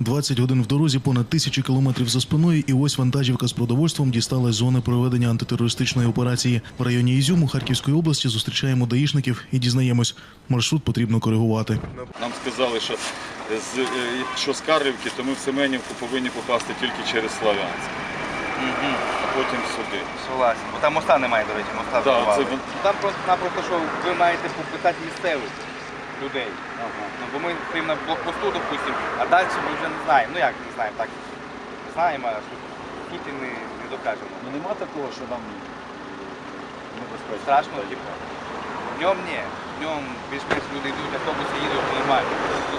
20 годин в дорозі, понад тисячі кілометрів за спиною, і ось вантажівка з продовольством дістала з зони проведення антитерористичної операції. В районі Ізюму Харківської області зустрічаємо даїшників і дізнаємось, маршрут потрібно коригувати. Нам сказали, що з, е, якщо з Карлівки, то ми в Семенівку повинні попасти тільки через Славянськ, а потім сюди. Согласен. Бо там моста немає, до речі, моста Да, це Там просто-напросто, що ви маєте попитати місцевих людей. Ну, бо ми стоїмо на блокпосту, допустимо, а далі ми вже не знаємо. Ну як не знаємо, так не знаємо, а що тут і не, не докажемо. Ну нема такого, що нам небезпечно. Страшно, типу. Днем ні. Днем більш-менш люди йдуть, автобуси їдуть нормально.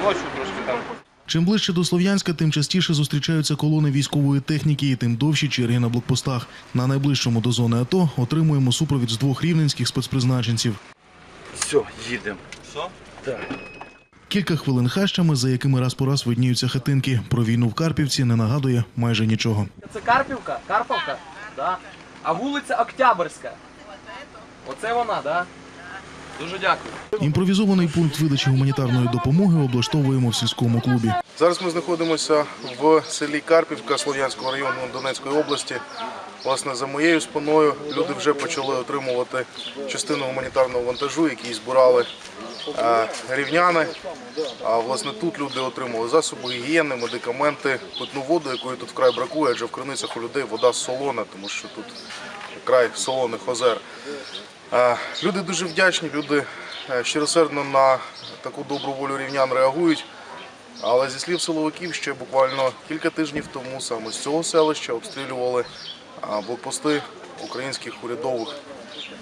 Ночі трошки там. Чим ближче до Слов'янська, тим частіше зустрічаються колони військової техніки і тим довші черги на блокпостах. На найближчому до зони АТО отримуємо супровід з двох рівненських спецпризначенців. Все, їдемо. Що? Кілька хвилин хащами, за якими раз по раз видніються хатинки. Про війну в Карпівці не нагадує майже нічого. Це Карпівка? Карповка? Да. А вулиця Октябрьська. Оце вона, да? Дуже дякую. Імпровізований пункт видачі гуманітарної допомоги облаштовуємо в сільському клубі. Зараз ми знаходимося в селі Карпівка Слов'янського району Донецької області. Власне, за моєю спиною люди вже почали отримувати частину гуманітарного вантажу, який збирали е, рівняни. А власне тут люди отримали засоби гігієни, медикаменти, питну воду, якої тут вкрай бракує, адже в криницях у людей вода солона, тому що тут край солоних озер. Е, Люди дуже вдячні, люди е, щиросердно на таку добру волю рівнян реагують. Але зі слів силовиків, ще буквально кілька тижнів тому саме з цього селища обстрілювали блокпости українських урядових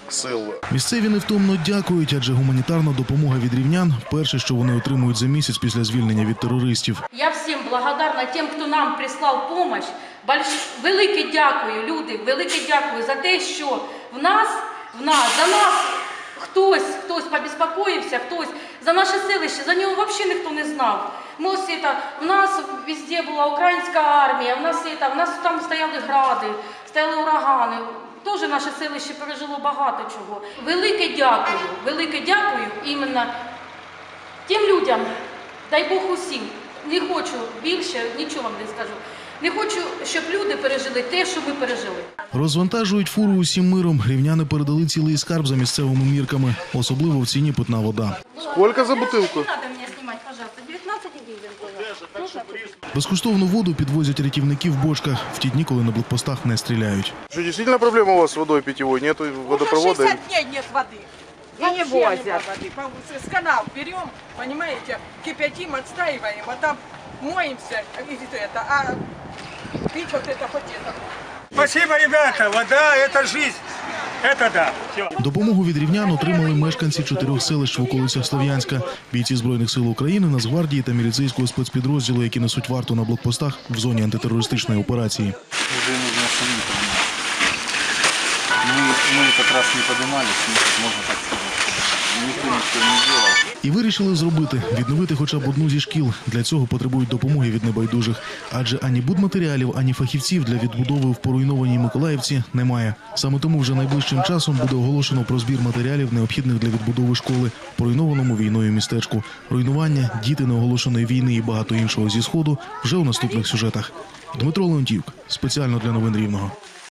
сил. Місцеві невтомно дякують, адже гуманітарна допомога від рівнян перше, що вони отримують за місяць після звільнення від терористів. Я всім благодарна тим, хто нам прислав допомогу. Больш... Велике дякую, люди, велике дякую за те, що в нас, в нас, за нас хтось, хтось побіспокоївся, хтось за наше селище, за нього взагалі ніхто не знав. Ми ось це, в нас везде була українська армія, в нас це, в нас там стояли гради, стояли урагани. Теж наше селище пережило багато чого. Велике дякую, велике дякую іменно Тим людям, дай Бог усім, не хочу більше, нічого вам не скажу. Не хочу, щоб люди пережили те, що ми пережили. Розвантажують фуру усім миром. Рівняни передали цілий скарб за місцевими мірками, особливо в ціні питна вода. Скільки за бутилку? Не треба мене знімати, пожалуйста. 19 гривень. Безкоштовну воду підвозять рятівники в бочках в ті дні, коли на блокпостах не стріляють. Що дійсно проблема у вас з водою питьовою? Нету водопроводу? Уже 60 дней нет воды. И не возят. Воды. По- С канал берем, понимаете, кипятим, отстаиваем, а там моемся, и это, а пить вот это хоть это. Спасибо, ребята. Вода – это жизнь. Это да. Все. Допомогу від рівнян отримали мешканці чотирьох селищ в околицях Слов'янська, бійці збройних сил України, Нацгвардії та міліцейського спецпідрозділу, які несуть варту на блокпостах в зоні антитерористичної операції. Уже нужно самим подниматься. Мы, мы как раз не поднимались, ну, можно так сказать. І вирішили зробити відновити хоча б одну зі шкіл. Для цього потребують допомоги від небайдужих, адже ані будматеріалів, ані фахівців для відбудови в поруйнованій Миколаївці немає. Саме тому вже найближчим часом буде оголошено про збір матеріалів, необхідних для відбудови школи поруйнованому війною містечку. Руйнування, діти неоголошеної війни і багато іншого зі сходу вже у наступних сюжетах. Дмитро Леонтівк спеціально для новин рівного.